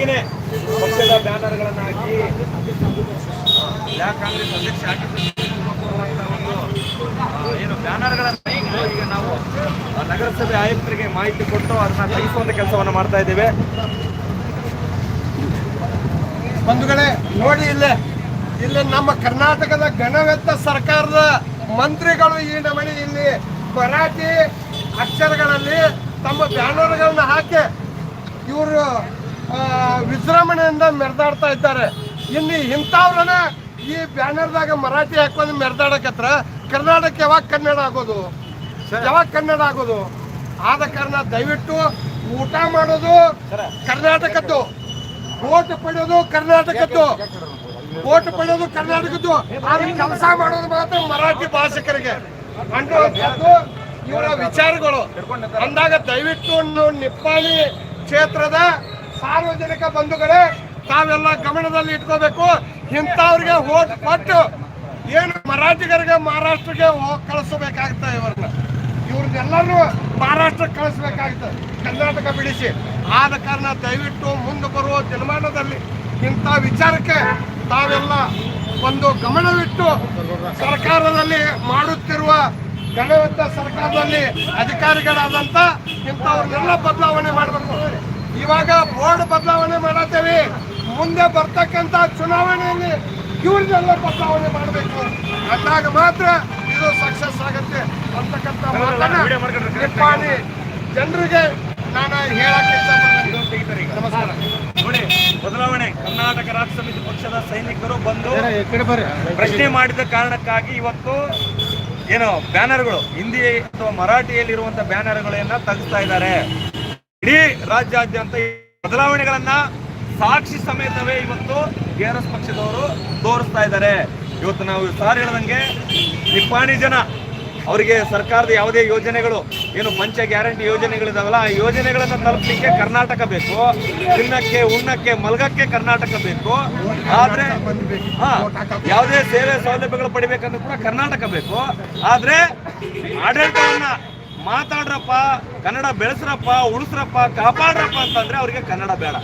ಒಟ್ಟಿಗೆ ಪಕ್ಷದ ಬ್ಯಾನರ್ಗಳನ್ನು ಹಾಕಿ, ಬ್ಲಾಕ್ ಕಾಂಗ್ರೆಸ್ ಅಧ್ಯಕ್ಷ ಏನು ಬ್ಯಾನರ್ ಗಳನ್ನ ಈಗ ನಾವು ನಗರಸಭೆ ಆಯುಕ್ತರಿಗೆ ಮಾಹಿತಿ ಕೊಟ್ಟು ಅದನ್ನ ತೆಗೆಸುವಂತ ಕೆಲಸವನ್ನು ಮಾಡ್ತಾ ಇದ್ದೇವೆ. ಬಂಧುಗಳೇ, ನೋಡಿ ಇಲ್ಲೇ, ಇಲ್ಲಿ ನಮ್ಮ ಕರ್ನಾಟಕದ ಗಣವೆತ್ತ ಸರ್ಕಾರದ ಮಂತ್ರಿಗಳು ಈ ನಮನೆ ಇಲ್ಲಿ ಮರಾಠಿ ಅಕ್ಷರಗಳಲ್ಲಿ ತಮ್ಮ ಬ್ಯಾನರ್ಗಳನ್ನ ಹಾಕಿ ಇವರು ವಿಜೃಂಭಣೆಯಿಂದ ಮೆರೆದಾಡ್ತಾ ಇದ್ದಾರೆ. ಇನ್ನು ಇಂಥವ್ರನ್ನ ಈ ಬ್ಯಾನರ್ದಾಗ ಮರಾಠಿ ಹಾಕೊಂಡು ಮೆರೆದಾಡಕತ್ರ ಕರ್ನಾಟಕ ಯಾವಾಗ ಕನ್ನಡ ಆಗೋದು? ಯಾವಾಗ ಕನ್ನಡ ಆಗೋದು? ಆದ ಕಾರಣ ದಯವಿಟ್ಟು ಊಟ ಮಾಡೋದು ಕರ್ನಾಟಕದ್ದು. ಓಟ್ ಪಡೆಯೋದು ಕರ್ನಾಟಕದ್ದು. ಓಟ್ ಪಡೆಯೋದು ಕರ್ನಾಟಕದ್ದು. ಆದ್ರೆ ಕೆಲಸ ಮಾಡೋದು ಮಾತ್ರ ಮರಾಠಿ ಭಾಷಿಕರಿಗೆ. ಅನ್ನುವಂಥದ್ದು ಇವರ ವಿಚಾರಗಳು. ಅಂದಾಗ ದಯವಿಟ್ಟು ನಿಪ್ಪಾಳಿ ನಿಪ್ಪಾಣಿ ಕ್ಷೇತ್ರದ ಸಾರ್ವಜನಿಕ ಬಂಧುಗಳೇ, ತಾವೆಲ್ಲ ಗಮನದಲ್ಲಿ ಇಟ್ಕೋಬೇಕು. ಇಂಥವ್ರಿಗೆ ಓಟ್ ಕೊಟ್ಟು ಏನು ಮರಾಠಿಗರಿಗೆ ಮಹಾರಾಷ್ಟ್ರಕ್ಕೆ ಕಳಿಸಬೇಕಾಗ್ತದೆ ಇವ್ರನ್ನ. ಇವ್ರನ್ನೆಲ್ಲರೂ ಮಹಾರಾಷ್ಟ್ರಕ್ಕೆ ಕಳಿಸ್ಬೇಕಾಗ್ತದೆ. ಕರ್ನಾಟಕ ಬಿಡಿಸಿ. ಆದ ಕಾರಣ ದಯವಿಟ್ಟು ಮುಂದೆ ಬರುವ ದಿನಮಾನದಲ್ಲಿ ಇಂಥ ವಿಚಾರಕ್ಕೆ ತಾವೆಲ್ಲ ಒಂದು ಗಮನವಿಟ್ಟು ಸರ್ಕಾರದಲ್ಲಿ ಮಾಡುತ್ತಿರುವ ಗಣವಂತ ಸರ್ಕಾರದಲ್ಲಿ ಅಧಿಕಾರಿಗಳಾದಂಥ ಇಂಥವ್ರನ್ನೆಲ್ಲ ಬದಲಾವಣೆ ಮಾಡಬೇಕು. ಇವಾಗ ಬೋರ್ಡ್ ಬದಲಾವಣೆ ಮಾಡತ್ತೇವೆ. ಮುಂದೆ ಬರ್ತಕ್ಕಂತ ಚುನಾವಣೆಯಲ್ಲಿ ಇವ್ರನ್ನೆಲ್ಲ ಬದಲಾವಣೆ ಮಾಡಬೇಕು. ಅಂದಾಗ ಮಾತ್ರ ಇದು ಸಕ್ಸಸ್ ಆಗುತ್ತೆ ಅಂತಕ್ಕಂಥ ಮಾತನ್ನ ಜನರಿಗೆ ನಾನು ಹೇಳಕ್ಕೆ ನಮಸ್ಕಾರ. ನೋಡಿ ಬದಲಾವಣೆ. ಕರ್ನಾಟಕ ರಾಜ್ಯ ಸಮಿತಿ ಪಕ್ಷದ ಸೈನಿಕರು ಬಂದು ಪ್ರಶ್ನೆ ಮಾಡಿದ ಕಾರಣಕ್ಕಾಗಿ ಇವತ್ತು ಏನು ಬ್ಯಾನರ್ಗಳು ಹಿಂದಿ ಅಥವಾ ಮರಾಠಿಯಲ್ಲಿರುವಂತ ಬ್ಯಾನರ್ಗಳನ್ನ ತೆಗೆಸ್ತಾ ಇದ್ದಾರೆ. ಇಡೀ ರಾಜ್ಯಾದ್ಯಂತ ಬದಲಾವಣೆಗಳನ್ನ ಸಾಕ್ಷಿ ಸಮೇತವೇ ಇವತ್ತು ಕೆಆರ್ಎಸ್ ಪಕ್ಷದವರು ತೋರಿಸ್ತಾ ಇದ್ದಾರೆ. ಇವತ್ತು ನಾವು ಸಾರ್ ಹೇಳ್ದಂಗೆ ನಿಪ್ಪಾಣಿ ಜನ, ಅವರಿಗೆ ಸರ್ಕಾರದ ಯಾವುದೇ ಯೋಜನೆಗಳು, ಏನು ಪಂಚ ಗ್ಯಾರಂಟಿ ಯೋಜನೆಗಳಿದಾವಲ್ಲ, ಆ ಯೋಜನೆಗಳನ್ನ ತಲುಪಲಿಕ್ಕೆ ಕರ್ನಾಟಕ ಬೇಕು ತಿನ್ನಕ್ಕೆ ಉಣ್ಣಕ್ಕೆ, ಮಲಗಕ್ಕೆ ಕರ್ನಾಟಕ ಬೇಕು. ಆದ್ರೆ, ಹಾ, ಯಾವುದೇ ಸೇವೆ ಸೌಲಭ್ಯಗಳು ಪಡಿಬೇಕಂದ್ರೆ ಕೂಡ ಕರ್ನಾಟಕ ಬೇಕು. ಆದ್ರೆ ಆಡಳಿತವನ್ನ ಮಾತಾಡ್ರಪ್ಪ, ಕನ್ನಡ ಬೆಳೆಸ್ರಪ್ಪ, ಉಳಿಸ್ರಪ್ಪ, ಕಾಪಾಡ್ರಪ್ಪ ಅಂತಂದ್ರೆ ಅವರಿಗೆ ಕನ್ನಡ ಬೇಡ.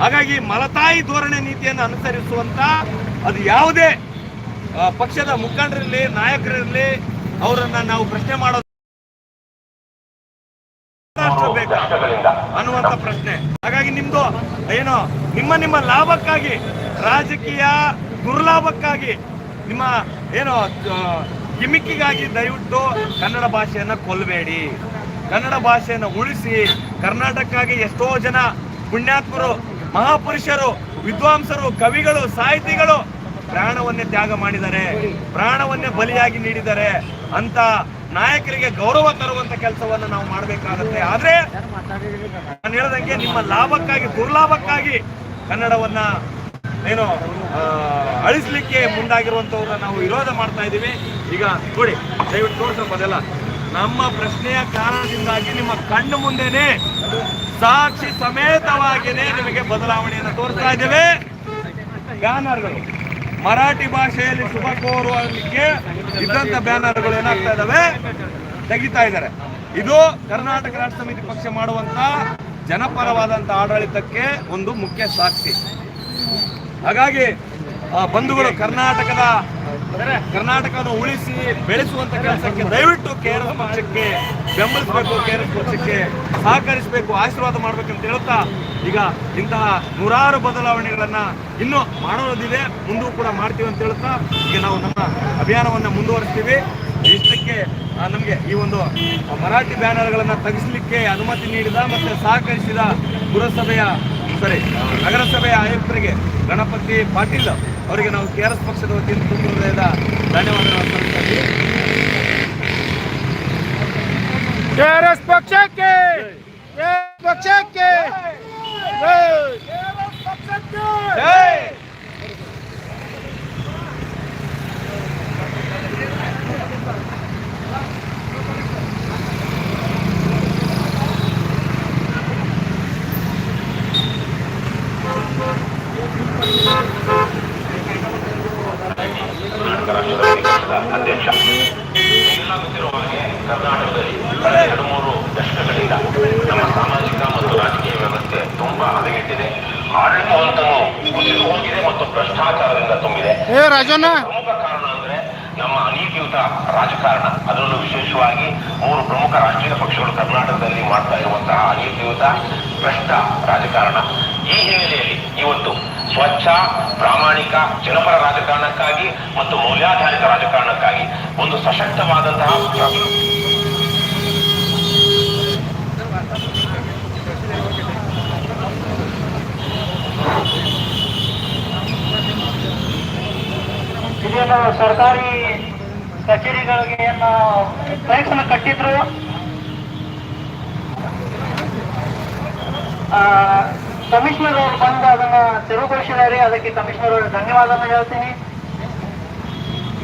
ಹಾಗಾಗಿ ಮಲತಾಯಿ ಧೋರಣೆ ನೀತಿಯನ್ನು ಅನುಸರಿಸುವಂತ ಅದು ಯಾವುದೇ ಪಕ್ಷದ ಮುಖಂಡರಿರಲಿ, ನಾಯಕರಿರಲಿ, ಅವರನ್ನ ನಾವು ಪ್ರಶ್ನೆ ಮಾಡೋದು ಅನ್ನುವಂತ ಪ್ರಶ್ನೆ. ಹಾಗಾಗಿ ನಿಮ್ದು ಏನು, ನಿಮ್ಮ ನಿಮ್ಮ ಲಾಭಕ್ಕಾಗಿ, ರಾಜಕೀಯ ದುರ್ಲಾಭಕ್ಕಾಗಿ ನಿಮ್ಮ, ಏನು ಗಿಮಿಕ್ಕಿಗಾಗಿ ದಯವಿಟ್ಟು ಕನ್ನಡ ಭಾಷೆಯನ್ನು ಕೊಲ್ಲಬೇಡಿ. ಕನ್ನಡ ಭಾಷೆಯನ್ನು ಉಳಿಸಿ, ಕರ್ನಾಟಕಕ್ಕಾಗಿ ಎಷ್ಟೋ ಜನ ಪುಣ್ಯಾತ್ಮರು, ಮಹಾಪುರುಷರು, ವಿದ್ವಾಂಸರು, ಕವಿಗಳು, ಸಾಹಿತಿಗಳು ಪ್ರಾಣವನ್ನೇ ತ್ಯಾಗ ಮಾಡಿದ್ದಾರೆ. ಪ್ರಾಣವನ್ನೇ ಬಲಿಯಾಗಿ ನೀಡಿದ್ದಾರೆ. ಅಂತ ನಾಯಕರಿಗೆ ಗೌರವ ತರುವಂತ ಕೆಲಸವನ್ನ ನಾವು ಮಾಡಬೇಕಾಗುತ್ತೆ. ಆದ್ರೆ, ನಾನು ಹೇಳ್ದಂಗೆ ನಿಮ್ಮ ಲಾಭಕ್ಕಾಗಿ, ದುರ್ಲಾಭಕ್ಕಾಗಿ ಕನ್ನಡವನ್ನ ಏನು ಅಳಿಸ್ಲಿಕ್ಕೆ ಮುಂದಾಗಿರುವಂತವ್ರನ್ನ ನಾವು ವಿರೋಧ ಮಾಡ್ತಾ ಇದ್ದೀವಿ. ಈಗ ನೋಡಿ, ದಯವಿಟ್ಟು ತೋರಿಸಪ್ಪ ಅದೆಲ್ಲ ನಮ್ಮ ಪ್ರಶ್ನೆಯ ಕಾರಣದಿಂದಾಗಿ ನಿಮ್ಮ ಕಣ್ಣು ಮುಂದೆನೆ ಸಾಕ್ಷಿ ಸಮೇತವಾಗಿಯೇ ನಿಮಗೆ ಬದಲಾವಣೆಯನ್ನು ತೋರಿಸ್ತಾ ಇದ್ದೇವೆ. ಬ್ಯಾನರ್ಗಳು. ಮರಾಠಿ ಭಾಷೆಯಲ್ಲಿ ಶುಭ ಕೋರುವಲಿಕ್ಕೆ ಇದ್ದಂತ ಬ್ಯಾನರ್ಗಳು ಏನಾಗ್ತಾ ಇದ್ದಾವೆ? ತೆಗಿತಾ ಇದ್ದಾರೆ. ಇದು ಕರ್ನಾಟಕ ರಾಜ್ಯ ಸಮಿತಿ ಪಕ್ಷ ಮಾಡುವಂತ ಜನಪರವಾದಂತ ಆಡಳಿತಕ್ಕೆ ಒಂದು ಮುಖ್ಯ ಸಾಕ್ಷಿ. ಹಾಗಾಗಿ ಆ, ಬಂಧುಗಳು ಕರ್ನಾಟಕದ ಕರ್ನಾಟಕವನ್ನು ಉಳಿಸಿ ಬೆಳೆಸುವಂತ ಕೆಲಸಕ್ಕೆ ದಯವಿಟ್ಟು ಕೇರಳ ಪಕ್ಷಕ್ಕೆ ಬೆಂಬಲಿಸಬೇಕು ಕೇರಳ ಪಕ್ಷಕ್ಕೆ ಸಹಕರಿಸಬೇಕು ಆಶೀರ್ವಾದ ಮಾಡ್ಬೇಕಂತ ಹೇಳ್ತಾ ಈಗ ಇಂತಹ ನೂರಾರು ಬದಲಾವಣೆಗಳನ್ನ ಇನ್ನೂ ಮಾಡೋದಿದೆ ಮುಂದೂ ಕೂಡ ಮಾಡ್ತೀವಿ ಅಂತ ಹೇಳ್ತಾ ಈಗ ನಾವು ನಮ್ಮ ಅಭಿಯಾನವನ್ನ ಮುಂದುವರಿಸ್ತೀವಿ. ಇಷ್ಟಕ್ಕೆ ನಮಗೆ ಈ ಒಂದು ಮರಾಠಿ ಬ್ಯಾನರ್ಗಳನ್ನು ತೆಗೆಸಲಿಕ್ಕೆ ಅನುಮತಿ ನೀಡಿದ ಮತ್ತೆ ಸಹಕರಿಸಿದ ಪುರಸಭೆಯ ಸಾರಿ, ನಗರಸಭೆಯ ಆಯುಕ್ತರಿಗೆ ಗಣಪತಿ ಪಾಟೀಲ್ ಅವರಿಗೆ ನಾವು ಕೆ ಆರ್ ಎಸ್ ಪಕ್ಷದ ವತಿಯಿಂದ ತುಂಬ ಹೃದಯದ ಧನ್ಯವಾದಗಳನ್ನು ಕೆ ಆರ್ ಪಕ್ಷಕ್ಕೆ ಪಕ್ಷಕ್ಕೆ ಜೈ! ಅಧ್ಯಕ್ಷ ಎಲ್ಲ ಗೊತ್ತಿರುವ ಹಾಗೆ ಕರ್ನಾಟಕದಲ್ಲಿ ಕಳೆದ ಎರಡು ಮೂರು ದಶಕಗಳಿಂದ ನಮ್ಮ ಸಾಮಾಜಿಕ ಮತ್ತು ರಾಜಕೀಯ ವ್ಯವಸ್ಥೆ ತುಂಬಾ ಆಡಳಿತವಂತನು ಕುಸಿದು ಹೋಗಿದೆ ಮತ್ತು ಭ್ರಷ್ಟಾಚಾರದಿಂದ ತುಂಬಿದೆ ಪ್ರಮುಖ ಕಾರಣ ಅಂದ್ರೆ ನಮ್ಮ ಅನೀತಿಯುತ ರಾಜಕಾರಣ. ಅದರಲ್ಲೂ ವಿಶೇಷವಾಗಿ ಮೂರು ಪ್ರಮುಖ ರಾಷ್ಟ್ರೀಯ ಪಕ್ಷಗಳು ಕರ್ನಾಟಕದಲ್ಲಿ ಮಾಡ್ತಾ ಇರುವಂತಹ ಅನೀತಿಯುತ ಭ್ರಷ್ಟ ರಾಜಕಾರಣ. ಈ ಹಿನ್ನೆಲೆಯಲ್ಲಿ ಇವತ್ತು ಸ್ವಚ್ಛ ಪ್ರಾಮಾಣಿಕ ಜನಪರ ರಾಜಕಾರಣಕ್ಕಾಗಿ ಮತ್ತು ಮೌಲ್ಯಾಧಾರಿತ ರಾಜಕಾರಣಕ್ಕಾಗಿ ಒಂದು ಸಶಕ್ತವಾದಂತಹ ಸರ್ಕಾರಿ ಕಚೇರಿಗಳಿಗೆ ಏನು ಟ್ಯಾಕ್ಸ್ ಕಟ್ಟಿದ್ರು. ಆ, ಕಮಿಷನರ್ ಅವರು ಬಂದು ಅದನ್ನ ತೆರವುಗೊಳಿಸಿದ್ದಾರೆ. ಅದಕ್ಕೆ ಕಮಿಷನರ್ ಅವರಿಗೆ ಧನ್ಯವಾದ ಹೇಳ್ತೀನಿ.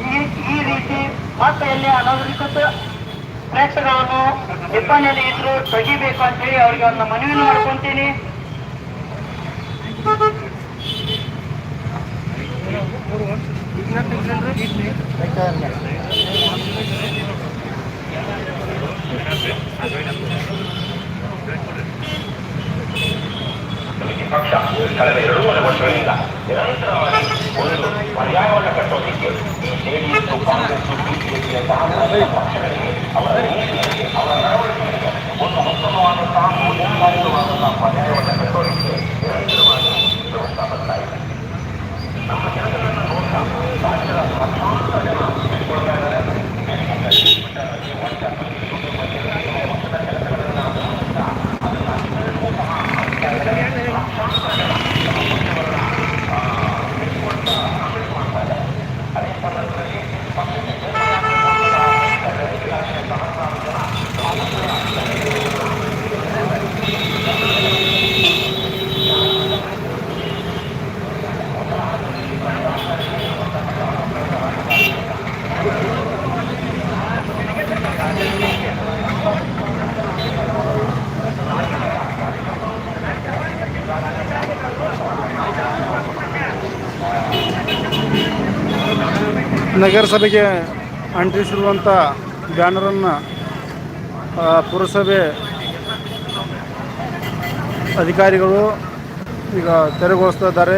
ಈ ಈ ರೀತಿ ಮತ್ತೆ ಇಲ್ಲಿ ಅನಧಿಕೃತ ಟ್ಯಾಕ್ಸ್ಗಳನ್ನು ನಿಬ್ಬಂಧನೆ ಇದ್ರು ತೆಗಿಬೇಕು ಅಂತೇಳಿ ಅವ್ರಿಗೆ ಒಂದು ಮನವಿ ಮಾಡ್ಕೊಂತೀನಿ. ನಮ್ಮ ಜನಗಳನ್ನು ನೋಡ್ತಾ ರಾಜ್ಯದ ನಗರಸಭೆಗೆ ಅಂಟಿಸಿರುವಂಥ ಬ್ಯಾನರನ್ನು ಪುರಸಭೆ ಅಧಿಕಾರಿಗಳು ಈಗ ತೆರೆಗೊಳಿಸ್ತಾ ಇದ್ದಾರೆ